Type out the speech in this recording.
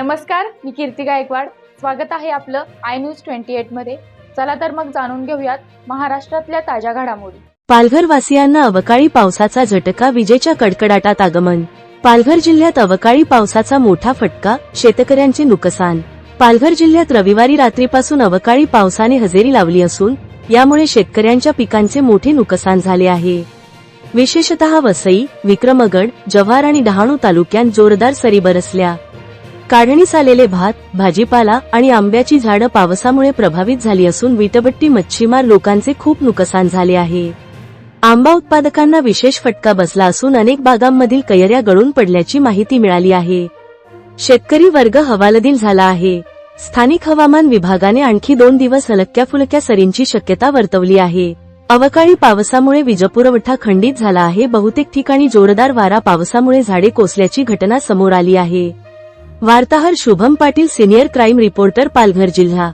नमस्कार मी कीर्ती गायकवाड. स्वागत आहे आपलं आय न्यूज ट्वेंटी एटमध्ये. चला तर मग जाणून घेऊयात महाराष्ट्रातल्या ताज्या घडामोडी. पालघर वासियांना अवकाळी पावसाचा झटका विजेच्या कडकडाटात आगमन. पालघर जिल्ह्यात अवकाळी पावसाचा मोठा फटका शेतकऱ्यांचे नुकसान. पालघर जिल्ह्यात रविवारी रात्रीपासून अवकाळी पावसाने हजेरी लावली असून यामुळे शेतकऱ्यांच्या पिकांचे मोठे नुकसान झाले आहे. विशेषतः वसई विक्रमगड जव्हार आणि डहाणू तालुक्यात जोरदार सरी बरसल्या. काढणीस आलेले भात भाजीपाला आणि आंब्याची झाडं पावसामुळे प्रभावित झाली असून विटबट्टी मच्छीमार लोकांचे खूप नुकसान झाले आहे. आंबा उत्पादकांना विशेष फटका बसला असून अनेक बागांमधील कैऱ्या गळून पडल्याची माहिती मिळाली आहे. शेतकरी वर्ग हवालदिल झाला आहे. स्थानिक हवामान विभागाने आणखी दोन दिवस हलक्या फुलक्या सरींची शक्यता वर्तवली आहे. अवकाळी पावसामुळे वीजपुरवठा खंडित झाला आहे. बहुतेक ठिकाणी जोरदार वारा पावसामुळे झाडे कोसल्याची घटना समोर आली आहे. वार्ताहर Shubham Patil senior crime reporter Palghar जिल्हा.